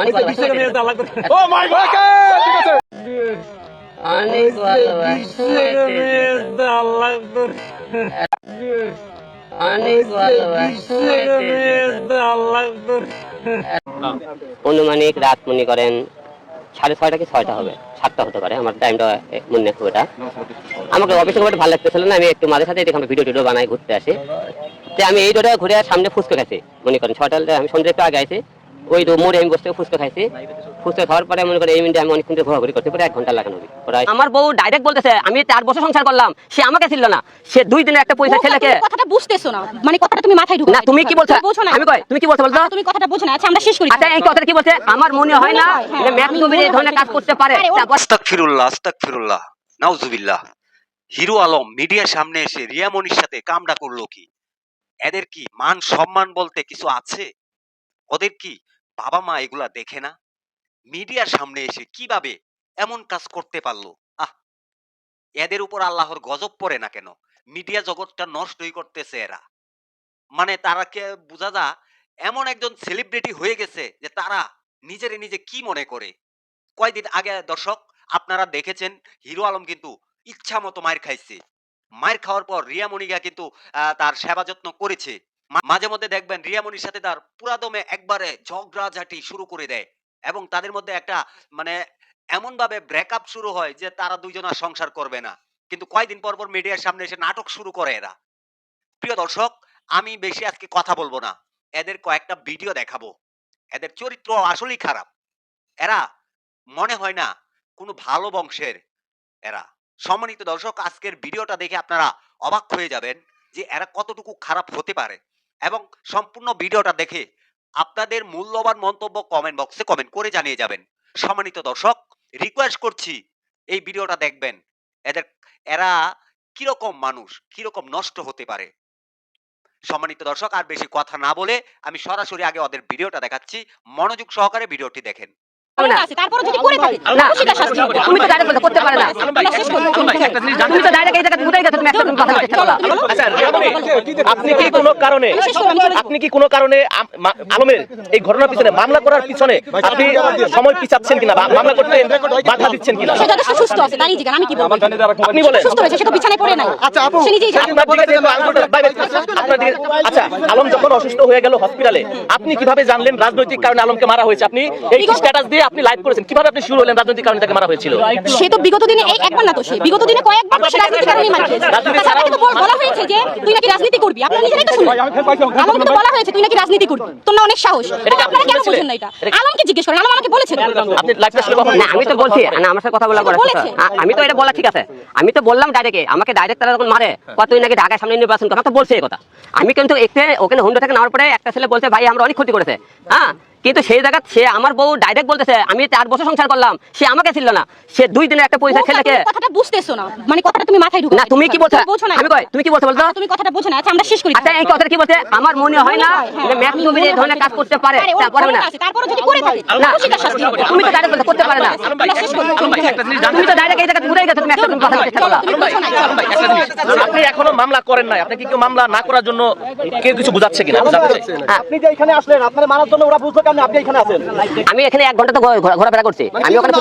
অনেক ও my god! ঠিক আছে। অনেক ভালোবাসি অনেক ভালোবাসি অনুমানিক রাত মনে করেন সাড়ে ছয়টা কি ছয়টা হবে? সাতটা হতে পারে আমার টাইমটা মনে খুব এটা। আমাকে অফিসে খুব ভালো লাগতেছিল না আমি একটু মাঝে সাথে এখানে ভিডিও টিডিও বানাই ঘুরতে আসি। তো আমি এই রোডে ঘুরে সামনে ফুচকা গেছি মনে করেন ছয়টা আমি সন্ধ্যে একটু আগে আইছি। ওই তো মোড়ে আমি বসে ফুচকা খাইছি। ফুচকা খাওয়ার পরে মনে করেন এই মিনিটে আমি অনেকক্ষণ ধরে ঘোরাঘুরি করতে পারে এক ঘণ্টা লাগানো হবে প্রায় আমার বউ ডাইরেক্ট বলতেছে আমি চার বছর সংসার করলাম সে আমাকে ছিল না। সে দুই দিনের একটা পয়সা ছেলেকে কথাটা বুঝতেছো না। মানে কথাটা তুমি মাথায় ঢুকো না তুমি কি বলছো? বোঝো না। আমি কই? তুমি কি বলছো বলতো? তুমি কথাটা বোঝো না। আচ্ছা আমরা শেষ করি। আচ্ছা এই কথাটা কি বলছে? আমার মনে হয় না হ্যাঁ, যে ম্যাথ নবীর এই ধরনের কাজ করতে পারে। আস্তাকফিরুল্লাহ আস্তাকফিরুল্লাহ নাউজুবিল্লাহ। হিরো আলম মিডিয়ার সামনে এসে রিয়ামনির সাথে কামডা করল কি? এদের কি মান সম্মান বলতে কিছু আছে? ওদের কি বাবা মা এগুলা দেখে না? মিডিয়ার সামনে এসে কীভাবে এমন কাজ করতে পারল? আহ! এদের উপর আল্লাহর গজব পড়ে না কেন? মিডিয়া জগৎটা নষ্টই করতেছে এরা। মানে তারা কে বোঝা যা এমন একজন সেলিব্রিটি হয়ে গেছে যে তারা নিজেরে নিজে কি মনে করে? কয়দিন আগে দর্শক আপনারা দেখেছেন হিরো আলম কিন্তু ইচ্ছা মতো মায়ের খাইছে। মায়ের খাওয়ার পর রিয়ামণিকা কিন্তু আহ, তার সেবা যত্ন করেছে। মাঝে মধ্যে দেখবেন রিয়ামণির সাথে তার পুরাদমে একবারে ঝগড়াঝাটি শুরু করে দেয় এবং তাদের মধ্যে একটা মানে এমন ভাবে ব্রেকআপ শুরু হয় যে তারা দুইজন আর সংসার করবে না। কিন্তু কয়দিন পর পর মিডিয়ার সামনে এসে নাটক শুরু করে এরা। প্রিয় দর্শক, আমি বেশি আজকে কথা বলব না। এদের কয়েকটা ভিডিও দেখাবো। এদের চরিত্র আসলেই খারাপ। এরা মনে হয় না কোনো ভালো বংশের এরা। সম্মানিত দর্শক, আজকের ভিডিওটা দেখে আপনারা অবাক হয়ে যাবেন যে এরা কতটুকু খারাপ হতে পারে। এবং সম্পূর্ণ ভিডিওটা দেখে আপনাদের মূল্যবান মন্তব্য কমেন্ট বক্সে কমেন্ট করে জানিয়ে যাবেন। সম্মানিত দর্শক রিকোয়েস্ট করছি এই ভিডিওটা দেখবেন। এদের, এরা কীরকম মানুষ, কীরকম নষ্ট হতে পারে? সম্মানিত দর্শক, আর বেশি কথা না বলে আমি সরাসরি আগে ওদের ভিডিওটা দেখাচ্ছি। মনোযোগ সহকারে ভিডিওটি দেখেন। না। আছে তারপরে যদি করে থাকে না। সেটা শাস্তি হবে। তুমি তো ডাইরেক্ট করতে পারে না। আমরা শেষ করি। তুমি তো ডাইরেক্ট এই জায়গায় উঠে গেছো তুমি একটা কথা বলতে পারলা আচ্ছা আপনি কি কোনো কারণে শেষ আমি আপনি কি কোনো কারণে আলমের এই ঘটনার পিছনে মামলা করার পিছনে আপনি সময় পিছাচ্ছেন কিনা মামলা করতে বাধা দিচ্ছেন কিনা? সে যথেষ্ট সুস্থ আছে জিজ্ঞাসা আমি কি বলব? আপনি বলেন। সুস্থ রয়েছে সে তো বিছানায় পড়ে নাই। আচ্ছা, আপু, সে নিজেই জানে আপনার দিকে যেহেতু আঙুলটা- বাই বাই, আপনার দিকে- আচ্ছা আলম যখন অসুস্থ হয়ে গেল হসপিটালে আপনি কীভাবে জানলেন রাজনৈতিক কারণে আলমকে মারা হয়েছে? আপনি এই স্ট্যাটাস দিয়ে আপনি লাইভ করেছেন কীভাবে আপনি শুরু হলেন রাজনৈতিক কারণে তাকে মারা হয়েছিল? সে তো বিগত দিনে এই একবার না তো সে। বিগত দিনে কয়েকবার সে রাজনীতির কারণে মার তাছাড়া তাকে তো বলা হয়েছে যে তুই নাকি রাজনীতি করবি? আপনারা নিজেরাই তো শুনলেন আলমকে তো বলা হয়েছে তুই নাকি রাজনীতি করবি? তোর না অনেক সাহস। এটা আপনি আপনারা কেন বলেছিলেন? বুঝেন না এটা? আলমকে জিজ্ঞেস করেন আলম আমাকে বলেছে। আপনি লাইভটা শুরু না আমি তো বলছি না আমার সাথে কথা বলা বলেছে। আমি তো এটা বলা ঠিক আছে। আমি তো বললাম ডাইরেক্ট আমাকে ডাইরেক্ট তারা যখন মারে কত তুই নাকি ঢাকার সামনে নির্বাচন কর? তো বলছে এই কথা। আমি কিন্তু একটু ওখানে হুন্ডা থেকে নেওয়ার পরে একটা ছেলে বলছে ভাই আমরা অনেক ক্ষতি করেছে। হ্যাঁ? কিন্তু সেই জায়গা সে আমার বউ ডাইরেক্ট বলতেছে আমি চার বছর সংসার করলাম সে আমাকে ছিল না। সে দুই দিনের একটা পয়সা ছেলেকে তুমি কথাটা বুঝতেছো না। মানে কথাটা তুমি মাথায় ঢুকো না তুমি কি বলছো? আমি কই? তুমি কি বলছো বলতো? তুমি কথাটা বোঝো না। আচ্ছা আমরা শেষ করি আচ্ছা এই কথাটা কি বলছে? আমার মনে হয় না যে ম্যাথ নবীর এই ধরনের কাজ করতে পারে। তারপরে না। তারপরে যদি করে থাকে না তুমি তো ডাইরেক্ট করতে পারে না। তুমি তো ডাইরেক্ট এই জায়গায় ঘুরে গেছো তুমি একটা কথা তুমি আপনি এখনও মামলা করেন নাই। আপনাকে কেউ মামলা না করার জন্য কেউ কিছু বুঝাচ্ছে কিনা? হ্যাঁ। আপনি যে এখানে আসলেন আপনার মারার জন্য ওরা বুঝলো কেন? আপনি আমি এখানে এক ঘণ্টা তো ঘোরা- ঘোরা- ঘোরাফেরা করছি। আমি ওখানে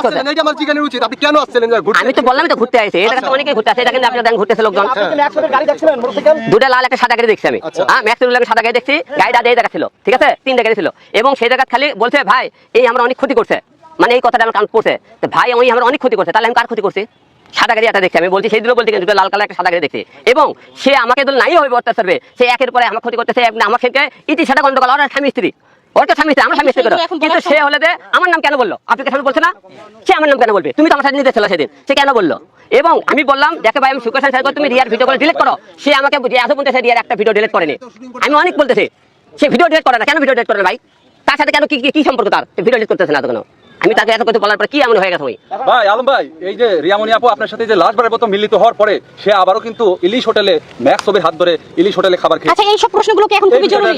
আমি তো বললাম তো ঘুরতে আইছি। এটা তো অনেকেই ঘুরতে আসে এটা কিন্তু আপনার ঘুরতেছে লোকজন। আপনি কি একসাথে গাড়ি দেখছিলেন মোটরসাইকেল? দুটা লাল একটা সাদা গাড়ি দেখছি আমি। হ্যাঁ ম্যাক্সের লাগে সাদা গাড়ি দেখছি গাড়িটা দিয়ে দেখা ছিল ঠিক আছে? তিনটা গাড়ি ছিল। এবং সেই জায়গা খালি বলছে ভাই এই আমরা অনেক ক্ষতি করছে। মানে এই কথাটা আমার কান পড়ছে। তো ভাই আমি আমার অনেক ক্ষতি করছে তাহলে আমি কার ক্ষতি করছি? সাদা গাড়ি একটা দেখছি আমি। বলছি সেই দিনও বলছি কিন্তু দুটো লাল কালার একটা সাদা গাড়ি দেখছি। এবং সে আমাকে তো নাই হবে অত্যাচার সে একের পরে আমার ক্ষতি করতেছে সেটা ইতি সেটা গন্ডগোল। ওর স্বামী স্ত্রী। ওর তো স্বামী স্ত্রী আমার স্বামী করো। কিন্তু সে হলে যে আমার নাম কেন বলল? আপনি স্বামী বলছে না? সে আমার নাম কেন বলবে? তুমি তো আমার সাথে নিতে ছিল সেদিন সে কেন বলল? এবং আমি বললাম দেখে ভাই আমি স্যার তুমি রিয়ার ভিডিও করে ডিলিট করো। সে আমাকে এত বলতেছে রিয়ার একটা ভিডিও ডিলিট করেনি। আমি অনেক বলতেছি। সে ভিডিও ডিলিট করে না। কেন ভিডিও ডিলিট করে না ভাই? তার সাথে কেন কি কি- কি সম্পর্ক তার? ভিডিও ডিলিট করতেছে না তো কেন। আমি তাকে এত কথা বলার পরে কি এমন হয়ে গেছে ভাই? আলম ভাই এই যে রিয়ামণি আপু আপনার সাথে যে লাস্টবারের প্রথম মিলিত হওয়ার পরে সে আবারও কিন্তু ইলিশ হোটেলে ম্যাক্স ছবির হাত ধরে ইলিশ হোটেলে খাবার খেয়ে আচ্ছা এইসব প্রশ্নগুলো কি এখন খুবই জরুরি?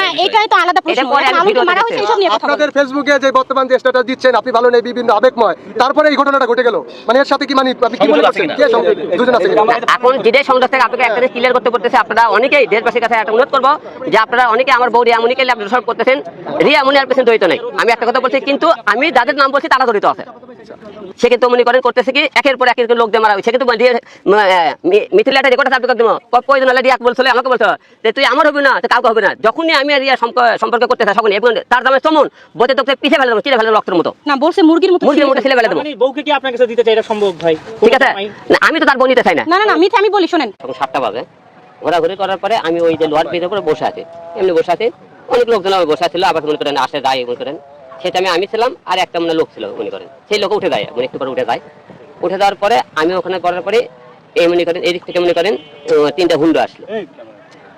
না। এটাই তো আলাদা প্রশ্ন। পরে আমি ভিডিওতে মারা হয়েছে এইসব নিয়ে কথা। আপনাদের ফেসবুকে যে বর্তমান যে স্ট্যাটাস দিচ্ছেন আপনি ভালো নেই বিভিন্ন আবেগময়। তারপরে এই ঘটনাটা ঘটে গেল। মানে এর সাথে কি মানে আপনি কি মনে আছে করছেন? কে সংযোগ দুজন আছে এখন যেটাই সংযোগ থেকে আপনাকে একটা ক্লিয়ার করতে করতেছে আপনারা অনেকেই দেশবাসীর কাছে একটা অনুরোধ করব যে আপনারা অনেকে আমার বউ রিয়ামুনিকে আপনি দোষারোপ করতেছেন। রিয়ামুনি আর পেছনে জড়িত নেই। আমি একটা কথা বলছি কিন্তু আমি যাদের নাম বলছি তারা জড়িত আছে। সে কিন্তু মনে করেন করতেছে কি একের পর একের লোক দিয়ে মারা হয়েছে। কিন্তু মিথিলা একটা রেকর্ড আপনি দেবো। কয়জন হলে রিয়াক বলছিল আমাকে বলছো যে তুই আমার হবি না তো কাউকে হবে না। যখনই আমি আর সম্পর্ক করতে চাই তখনই এবং তার দামে চমন বলতে তোকে পিছিয়ে ফেলে দেবো চিড়ে ফেলে রক্তের মতো। না বলছে মুরগির মতো মুরগির মতো ছেলে ফেলে দেবো। মানে বউকে কি আপনার কাছে দিতে চাই? এটা সম্ভব ভাই? ঠিক আছে? না, আমি তো তার বোন নিতে চাই না। না না মিথ্যা আমি বলি শোনেন। তখন সাতটা বাজে। ঘোরাঘুরি করার পরে আমি ওই যে লোহার ব্রিজের উপরে বসে আছি। এমনি বসে আছি। অনেক লোকজন আমার বসে ছিল আবার মনে করেন আসে যায় মনে করেন। সেটা আমি আমি ছিলাম আর একটা মনে লোক ছিল মনে করেন। সেই লোক উঠে যায় মানে একটু পরে উঠে যায়। উঠে যাওয়ার পরে আমি ওখানে করার পরে এই মনে করেন এদিক থেকে মনে করেন তিনটা হুন্ডো আসলো।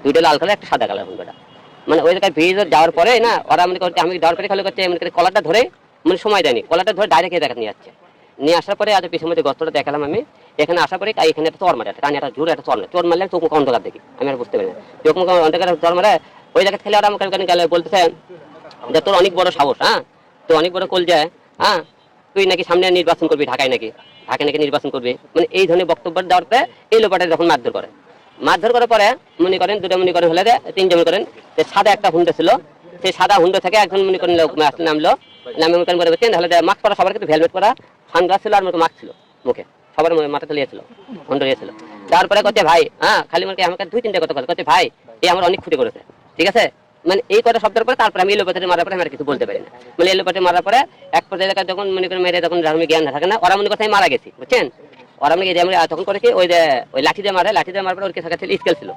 দুইটা লাল কালার একটা সাদা কালার হুন্ডোটা। মানে ওই জায়গায় ব্রিজ যাওয়ার পরে না ওরা মনে করছে আমি যাওয়ার পরে খালি করছে মনে করে কলারটা ধরে মানে সময় দেয়নি। কলারটা ধরে ডাইরেক্ট দেখা নিয়ে যাচ্ছে নিয়ে আসার পরে আজ পিছনের মধ্যে গস্তটা দেখালাম আমি এখানে আসার পরে এখানে একটা চর মারে একটা কানে একটা জোরে একটা চর মারে। চর মারলে চোখ মুখ অন্ধকার দেখি আমি আর বুঝতে পারি না। চোখ মুখ অন্ধকার চর মারে ওই জায়গায় খেলে ওরা আমাকে গেলে বলতেছে যে তোর অনেক বড় সাহস হ্যাঁ? তোর অনেক বড় কল যায় হ্যাঁ? তুই নাকি সামনে নির্বাচন করবি ঢাকায় নাকি? ঢাকায় নাকি নির্বাচন করবি? মানে এই ধরনের বক্তব্য দেওয়ার পরে এই লোপাটা যখন মারধর করে। মারধর করার পরে মনে করেন, দুটো মনে করেন হলে তিনজন মনে করেন যে সাদা একটা হুন্ডো ছিল। সেই সাদা হুন্ডো থেকে একজন মনে করেন লোক নামলো। নামে মনে করেন বলছেন, তাহলে মাস্ক পরা, সবার কিন্তু হেলমেট পরা সানগ্লাস ছিল আর মতো মাস্ক ছিল মুখে। সবার মাথা তুলিয়েছিল হুন্ডো নিয়েছিল তারপরে করছে ভাই হ্যাঁ খালি মনে আমাকে দুই তিনটে কথা বলে করছে ভাই এই আমার অনেক ক্ষতি করেছে, ঠিক আছে? মানে এই কথা শব্দের পরে তারপরে আমি এলোপাতে মারার পরে আমি আর কিছু বলতে পারি না। মানে এলোপাতে মারার পরে এক পর্যায়ে যখন মনে করেন মেয়েরা যখন আমি জ্ঞান থাকে না, ওরা মনে করছে আমি মারা গেছি, বুঝছেন? ওরা মনে আমি তখন করেছি ওই যে, ওই লাঠি দিয়ে মারে, লাঠি দিয়ে মারার পরে ওর কাছে স্কেল ছিল।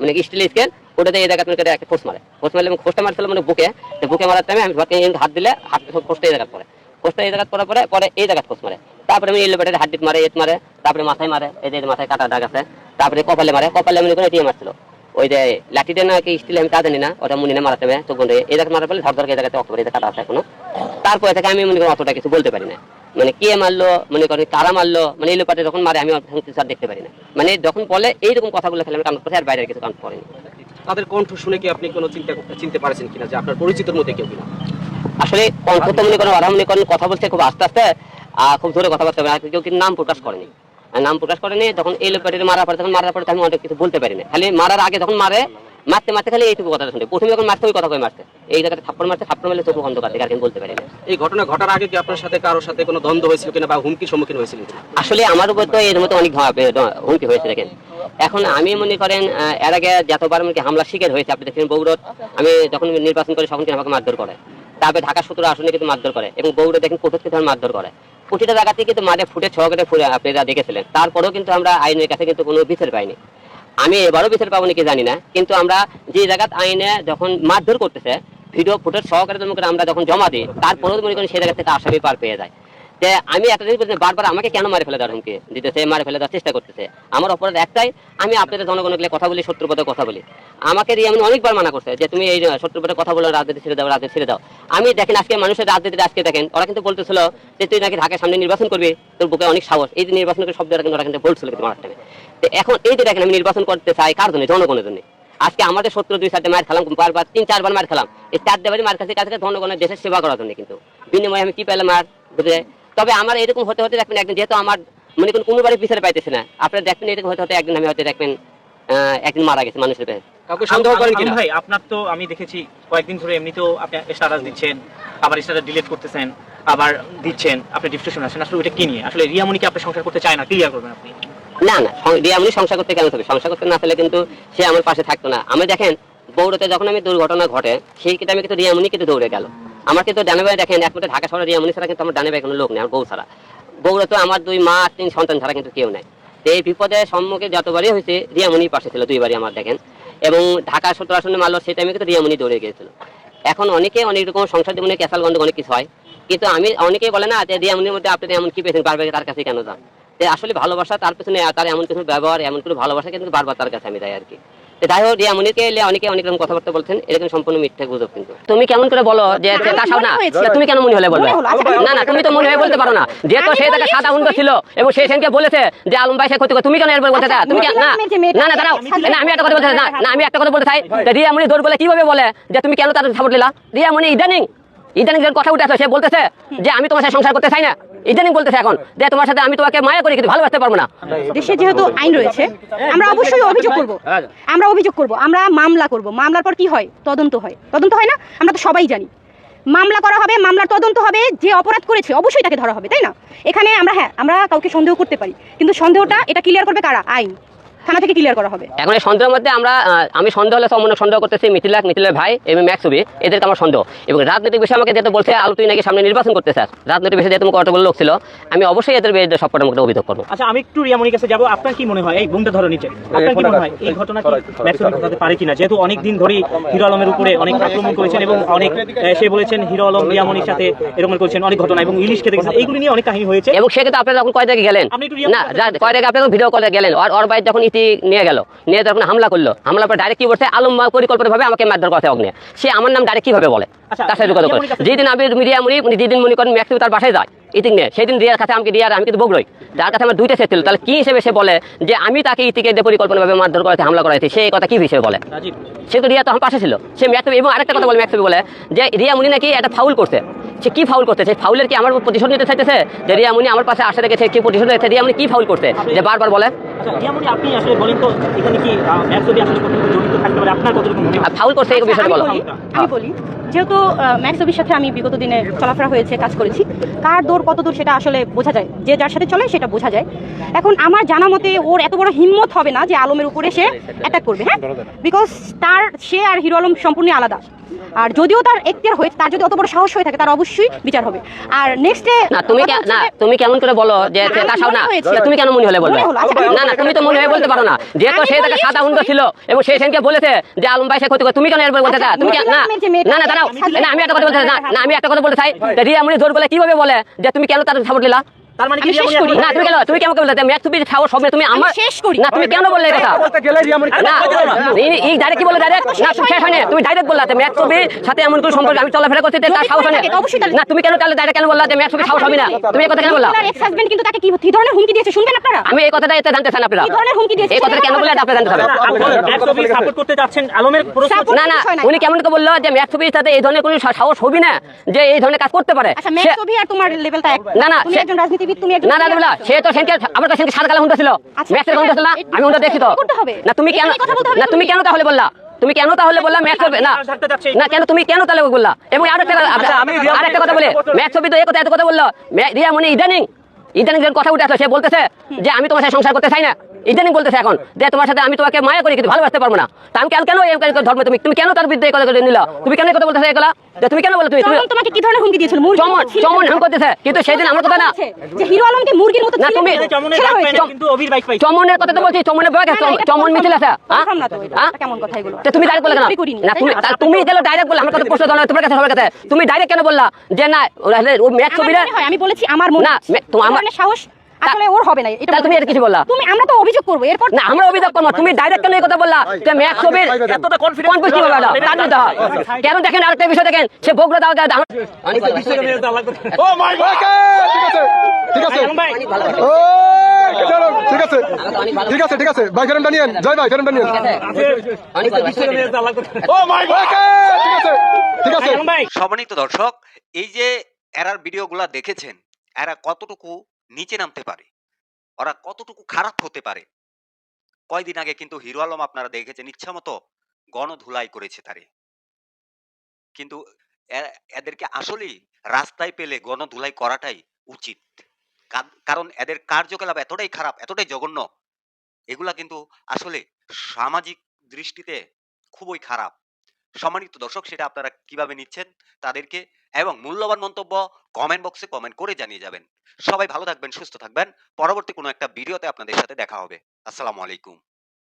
মানে স্টিল স্কেল ওটাতে এই জায়গা মনে করে একটা ফোর্স মারে। ফোর্স মারলে আমি ফোর্সটা মারছিল মানে বুকে। তো বুকে মারার টাইমে আমি হাত দিলে হাত ফোর্সটা এই জায়গা পরে ফোর্সটা এই জায়গা পরে পরে পরে এই জায়গা ফোর্স মারে। তারপরে আমি এলোপাটের হাত মারে এট মারে। তারপরে মাথায় মারে, এই যে মাথায় কাটা দাগ আছে। তারপরে কপালে মারে, কপালে মনে করে এটিএম মারছিল। ওই যে লাঠিতে না কি স্টিল আমি তা জানি না ওটা মনে না মারাতে হবে। এই পরে ধর ধর এই জায়গাতে অক্টোবর এই জায়গাটা আছে এখনও। তারপরে থেকে আমি মনে করি অতটা কিছু বলতে পারি না। মানে কে মারলো মনে করেন কারা মারলো মানে এই লোপাটে যখন মারে আমি কিছু দেখতে পারি না। মানে যখন বলে এইরকম কথাগুলো খেলে আমি কাউন্ট করছি আর বাইরের কিছু করেনি তাদের কণ্ঠ শুনে কি আপনি কোনো চিন্তা চিনতে পারছেন কিনা যে আপনার পরিচিতর মধ্যে কেউ কিনা? আসলে কণ্ঠ তো মনে করেন ওরা মনে করেন কথা বলছে খুব আস্তে আস্তে আর খুব জোরে কথাবার্তা কেউ কিন্তু নাম প্রকাশ করেনি। নাম প্রকাশ করেনি তখন এই লোকের মারার পরে তখন মারার পরে তো আমি অনেক কিছু বলতে পারি না খালি মারার আগে যখন মারে মারতে মারতে খালি এইটুকু কথা শুনে প্রথমে যখন মারতে ওই কথা করে মারতে এই জায়গাতে থাপ্পড় মারতে থাপ্পড় মারলে চোখ অন্ধকার দেখে আর বলতে পারি না এই ঘটনা ঘটার আগে কি আপনার সাথে কারোর সাথে কোনো দ্বন্দ্ব হয়েছিল কিনা বা হুমকির সম্মুখীন হয়েছিল আসলে আমার উপর তো এর মতো অনেক হুমকি হয়েছে দেখেন। এখন আমি মনে করেন এর আগে যতবার মানে কি হামলা শিকার হয়েছে আপনি দেখেন বৌরত আমি যখন নির্বাচন করি তখন আমাকে মারধর করে। তারপরে ঢাকা সতেরো আসনে কিন্তু মারধর করে এবং বৌড়ে দেখেন কিন্তু আমার মারধর করে। প্রতিটা জায়গাতে কিন্তু মাঠে ফুটে ছ কেটে ফুটে আপনারা দেখেছিলেন। তারপরেও কিন্তু আমরা আইনের কাছে কিন্তু কোনো বিচার পাইনি। আমি এবারও বিচার পাবো নাকি জানি না, কিন্তু আমরা যে জায়গাত আইনে যখন মারধর করতেছে, ভিডিও ফুটেজ সহকারে আমরা যখন জমা দিই, তারপরেও মনে করেন সেই জায়গা থেকে আসামি পার পেয়ে যায়। যে আমি একটা জিনিস বলছি, বারবার আমাকে কেন মারে ফেলে দেওয়ার হুমকি দিতেছে, মারে ফেলে দেওয়ার চেষ্টা করতেছে? আমার অপরাধ একটাই, আমি আপনাদের জনগণকে কথা বলি শত্রু পদে কথা বলি। আমাকে এমন অনেকবার মানা করছে যে তুমি এই শত্রু পদে কথা বলো, রাজনীতি ছেড়ে দাও, রাজনীতি ছেড়ে দাও। আমি দেখেন আজকে মানুষের রাজনীতি আজকে দেখেন, ওরা কিন্তু বলতেছিল যে তুই নাকি ঢাকার সামনে নির্বাচন করবি, তোর বুকে অনেক সাহস। এই যে নির্বাচন করে শব্দ কিন্তু ওরা কিন্তু বলছিল কিন্তু মারার টাইমে। তো এখন এই যে দেখেন আমি নির্বাচন করতে চাই, কার জন্য? জনগণের জন্য। আজকে আমাদের শত্রু দুই সাথে মার খেলাম, বারবার তিন চারবার মার খেলাম। এই চার দেবারই মার কাছে কাছে জনগণের দেশের সেবা করার জন্য কিন্তু। বিনিময়ে আমি কি পেলাম আর? বুঝলে তবে আমার এরকম হতে হতে দেখবেন একদিন যেহেতু আমার মনে করুন কোনোবারই পিছনে পাইতেছে না আপনারা দেখবেন এরকম হতে হতে একদিন আমি হয়তো দেখবেন একদিন মারা গেছে মানুষের পেয়ে কাউকে সন্দেহ করেন কিনা? ভাই আপনার তো আমি দেখেছি কয়েকদিন ধরে এমনিতেও আপনি স্ট্যাটাস দিচ্ছেন আবার স্ট্যাটাস ডিলিট করতেছেন আবার দিচ্ছেন আপনি ডিসক্রিপশন আছেন। আসলে ওইটা কি নিয়ে? আসলে রিয়ামণিকে আপনি সংসার করতে চায় না? ক্লিয়ার করবেন আপনি। না না আমি সংসার করতে কেন থাকবে সংসার করতে না থাকলে কিন্তু সে আমার পাশে থাকতো না। আমি দেখেন বৌড়তে যখন আমি দুর্ঘটনা ঘটে সেই কিন্তু আমি কিন্তু রিয়ামনি কিন্তু দৌড়ে গেল। আমার কিন্তু ডানে ভাই দেখেন, একমাত্র ঢাকা শহরে রিয়ামনি ছাড়া কিন্তু আমার ডানে ভাই কোনো লোক নেই, আমার বউ ছাড়া। বৌড়ে তো আমার দুই মা, তিন সন্তান ছাড়া কিন্তু কেউ নাই। তো এই বিপদে সম্মুখে যতবারই হয়েছে, রিয়ামনির পাশে ছিল দুইবারই আমার, দেখেন। এবং ঢাকা সত্তর আসনে মারলো সেই টাইমে কিন্তু রিয়ামনি দৌড়ে গিয়েছিল। এখন অনেকে অনেক রকম সংসার জীবনে ক্যাসাল গন্ধ অনেক কিছু হয়। কিন্তু আমি, অনেকেই বলে না যে রিয়ামনির মধ্যে আপনি এমন কি পেয়েছেন, বারবার তার কাছে কেন যান? আসলে ভালোবাসা তার পেছনে, তার এমন কিছু ব্যবহার, এমন কিছু ভালোবাসা কিন্তু বারবার তার কাছে আমি যাই আর কি। তো যাই হোক এলে অনেকে অনেক রকম কথাবার্তা বলছেন এরকম সম্পূর্ণ মিথ্যা গুজব কিন্তু। তুমি কেমন করে বলো যে তুমি কেন মনে হলে বলবে মনে হলো, আচ্ছা, না না তুমি তো মনে হয়ে বলতে পারো না। যেহেতু আমি সে তাকে সাদা হুন্ড ছিল এবং সে সেনকে বলেছে যে আলম ভাই সে ক্ষতি তুমি কেন এরপর বলতে আচ্ছা, তুমি না যে না না দাঁড়াও। না আমি একটা কথা বলতে না না আমি একটা কথা বলতে চাই। যে রিয়ামণি দৌড় বলে কীভাবে বলে যে তুমি কেন তার সাপোর্ট নিলা? রিয়ামণি ইদানিং ইদানিং যে কথা উঠে আসে, সে বলতেছে যে আমি তোমার সাথে সংসার করতে চাই না। ইদানিং বলতেছে এখন যে তোমার সাথে আমি তোমাকে মায়া করি, কিন্তু ভালোবাসতে পারব না। দেশে যেহেতু আইন রয়েছে, আমরা অবশ্যই অভিযোগ আমরা অভিযোগ করব, আমরা মামলা করব। মামলার পর কি হয়? তদন্ত হয়। তদন্ত হয় না? আমরা তো সবাই জানি। মামলা করা হবে, মামলার তদন্ত হবে, যে অপরাধ করেছে, অবশ্যই তাকে ধরা হবে, তাই না? এখানে আমরা হ্যাঁ আমরা কাউকে সন্দেহ করতে পারি। কিন্তু সন্দেহটা, এটা ক্লিয়ার করবে কারা? আইন। থানা থেকে ক্লিয়ার করা হবে। এখন এই সন্দেহের মধ্যে আমরা আমি সন্দেহ হলে সম্পূর্ণ সন্দেহ করতেছি মিথিলা মিথিলের ভাই এবং ম্যাক্সবি এদেরকে আমার সন্দেহ। এবং রাজনৈতিক বিষয়ে আমাকে যেহেতু বলছে আলু তুই নাকি সামনে নির্বাচন করতে স্যার রাজনৈতিক বিষয়ে যেহেতু কতগুলো লোক ছিল আমি অবশ্যই এদের বিরুদ্ধে সবকটা অভিযোগ করব। আচ্ছা আমি একটু রিয়ামনির কাছে যাব। আপনার কি মনে হয়? এই বুমটা ধরো নিচে। আপনার কি মনে হয়? এই ঘটনা কি ঘটাতে পারে কিনা? যেহেতু অনেক দিন ধরেই হিরো আলমের উপরে অনেক আক্রমণ করেছেন এবং অনেক সে বলেছেন হিরো আলম রিয়ামনির সাথে এরকম করেছেন অনেক ঘটনা এবং ইলিশ খেতে গেছেন এইগুলি নিয়ে অনেক কাহিনী হয়েছে। এবং সেক্ষেত্রে আপনারা যখন কয় জায়গায় গেলেন? আপনি না কয় জায়গায় আপনারা ভিডিও করে গেলেন? আর ওর বাইরে যখন ইতি নিয়ে গেল। নিয়ে তখন হামলা করল। হামলা পর ডাইরেক্ট কি বলছে? আলম পরিকল্পিত ভাবে আমাকে মারধর করতে অগ্নে। সে আমার নাম ডাইরেক্ট কীভাবে বলে? আচ্ছা, তার সাথে যোগাযোগ করে। যেদিন আমি মিডিয়া মুড়ি উনি যেদিন মনে করেন ম্যাক্সিম তার বাসায় যায়। ইতিক নিয়ে। সেদিন রিয়ার কাছে আমাকে রিয়ার আমি কিন্তু বগলই যার কাছে আমার দুইটা সেট ছিল। তাহলে কি হিসেবে সে বলে যে আমি তাকে ইতিকে দিয়ে পরিকল্পনাভাবে মারধর করাতে হামলা করাইছি সেই কথা কি হিসেবে বলে? সে তো রিয়া তো আমার পাশে ছিল। সে ম্যাক্সবি এবং আরেকটা কথা বলে ম্যাক্সবি বলে যে রিয়া মুনি নাকি একটা ফাউল করছে। সে কি ফাউল করছে? সেই ফাউলের কি আমার প্রতিশোধ নিতে চাইতেছে? যে রিয়া মুনি আমার পাশে আসে রেখেছে কি প্রতিশোধ নিতে রিয়া মুনি কি ফাউল করছে? যে বারবার বলে। আচ্ছা রিয়ামনি আপনি আসলে বলেন তো এখানে কি ম্যাক্সবি আসলে কতটুকু জড়িত থাকতে পারে? আপনার কতটুকু মনে হয়? ফাউল করছে এই আচ্ছা, আমি বলো। আমি বলি যেহেতু ম্যাক্সবির সাথে আমি বিগত দিনে চলাফেরা হয়েছে কাজ করেছি কার দৌড় কত দূর সেটা আসলে বোঝা যায় যে যার সাথে চলে সেটা বোঝা যায়। এখন আমার জানা মতে ওর এত বড় হিম্মত হবে না যে আলমের উপরে সে অ্যাটাক করবে হ্যাঁ? বিকজ তার সে আর হিরো আলম সম্পূর্ণ আলাদা। আর যদিও তার এখতিয়ার হয়ে তার যদি অত বড় সাহস হয়ে থাকে তার অবশ্যই বিচার হবে। আর নেক্সটে না তুমি না তুমি কেমন করে বলো যে তার সামনে মনে তুমি কেন মনে হলে বলবে হলো, আচ্ছা, না না তুমি তো মনে হয় বলতে পারো না। যেহেতু সে তাকে সাদা হুন্ড। ছিল এবং সেই সেনকে বলেছে যে আলম ভাই সে ক্ষতি করে। তুমি কেন এরপর বলতে আচ্ছা, তুমি কি- না না না দাঁড়াও। আমি- না আমি একটা কথা বলতে চাই। না না আমি একটা কথা বলতে চাই। রিয়া মুনি জোর বলে কীভাবে বলে যে তুমি কেন তার সাপোর্ট নিলা? তার মানে কি না তুমি কেন তুমি কেন বলতে ম্যাচ তুমি সাহস হবে তুমি আমার শেষ করি। না তুমি কেন বললে কথা? বলতে গেলে রিয়ামণি না এই- এই ডাইরেক্ট কি বলে ডাইরেক্ট না তুমি শেষ হয়নি। তুমি ডাইরেক্ট বললা যে ম্যাচ ছবি সাথে এমন কোনো সম্পর্ক আমি চলাফেরা করতে তার সাহস হয় থাকে, তো অবশ্যই তাহলে- না তুমি কেন তাহলে ডাইরেক্ট কেন বললা? যে ম্যাচ ছবি সাহস হবে না। তুমি এই কথা কেন বললা? এক্স হাজবেন্ড কিন্তু তাকে কি কি ধরনের হুমকি দিয়েছে শুনবেন আপনারা? আমি এই কথাটা এতে জানতে চান আপনারা। কি ধরনের হুমকি দিয়েছে? এই কথাটা কেন বললে এটা জানতে চান। ম্যাক্সবি সাপোর্ট করতে যাচ্ছেন আলমের প্রশ্ন না না উনি কেমন বলল যে ম্যাচ ছবির সাথে এই ধরনের কোনো সাহস হবি না যে এই ধরনের কাজ করতে পারে। আচ্ছা সে- ছবি আর তোমার লেভেলটা এক। না, না, তুমি সে- একজন তুমি একজন না না সে তো সেনকে আমার কাছে সাত কালা হুন্ডা ছিল। আচ্ছা, ম্যাচের হুন্ডা ছিল না আমি হুন্ডা দেখি তো। না তুমি কেন এখানে কথা বলতে হবে না তুমি তুমি। কেন তাহলে বললা? তুমি কেন তাহলে বললা ম্যাচ হবে? না। না কেন তুমি কেন তাহলে বললা? এবং আরেকটা আচ্ছা, আমি রিয়া- কথা বলে। ম্যাচ ছবি তো এই কথা এত কথা বলল। রিয়া মনে ইদানিং ইদানিং কথা উঠে আসলো সে বলতেছে যে আমি তোমার সাথে সংসার করতে চাই না। ইদানিং বলতেছে এখন যে তোমার সাথে আমি তোমাকে মায়া করি কিন্তু ভালোবাসতে পারব না। তা আমি কেন কেন ধর্ম তুমি তুমি কেন তার বিরুদ্ধে কথা নিলা? তুমি কেন কথা বলতেছে এগুলা? যে তুমি কেন বলো তুমি তুমি তোমাকে কি ধরনের হুমকি দিয়েছিল? মুরগির চমন চমন হাম করতেছে কিন্তু সেদিন আমার কথা না যে হিরো আলমকে মুরগির মতো না, তুমি- কিন্তু অবির বাইক পাইছে। চমনের কথা তো বলছি চমনের বয় না, না, চমন মিছিল আছে। হ্যাঁ? confirm না তো এটা। এটা কেমন কথা এগুলো? তো তুমি ডাইরেক্ট বলে কেন? না তুমি? তুমি গেলে ডাইরেক্ট বলে আমার কাছে প্রশ্ন জানো তোমার কাছে সবার কাছে। তুমি ডাইরেক্ট কেন বললা? যে না ও ম্যাচ আমার ছবিটা আমি বলেছি আমার মনে না, হচ্ছে। মে- তো এই আমার- সাহস আসলে ওর হবে না এটা তুমি এটা কিছু বললা? তুমি আমরা তো অভিযোগ করব এরপর না আমরা অভিযোগ করব তুমি ডাইরেক্ট কেন এই কথা বললা? যে ম্যাচ ছবির এতটা কনফিউজ কি? তার কেন দেখেন আরেকটা বিষয় দেখেন? সে বগুড়া দাও দাও। Oh my god! ঠিক আছে ঠিক আছে। ও ঠিক আছে। ঠিক আছে ঠিক আছে। ভাই ডানিয়েন জয় ভাই ডানিয়েন ও মাই গড! ঠিক আছে ঠিক আছে। সম্মানিত দর্শক এই যে এরার ভিডিওগুলা দেখেছেন এরা কতটুকু নিচে নামতে পারে। ওরা কতটুকু খারাপ হতে পারে? কয়দিন আগে কিন্তু হিরো আলম আপনারা দেখেছেন, ইচ্ছা মতো গণধুলাই করেছে তারে। কিন্তু এদেরকে আসলেই রাস্তায় পেলে গণধুলাই করাটাই উচিত। কারণ এদের কার্যকলাপ এতটাই খারাপ, এতটাই জঘন্য, এগুলা কিন্তু আসলে সামাজিক দৃষ্টিতে খুবই খারাপ। সম্মানিত দর্শক, সেটা আপনারা কীভাবে নিচ্ছেন, তাদেরকে এবং মূল্যবান মন্তব্য কমেন্ট বক্সে কমেন্ট করে জানিয়ে যাবেন। সবাই ভালো থাকবেন, সুস্থ থাকবেন। পরবর্তী কোনো একটা ভিডিওতে আপনাদের সাথে দেখা হবে। আসসালামু আলাইকুম।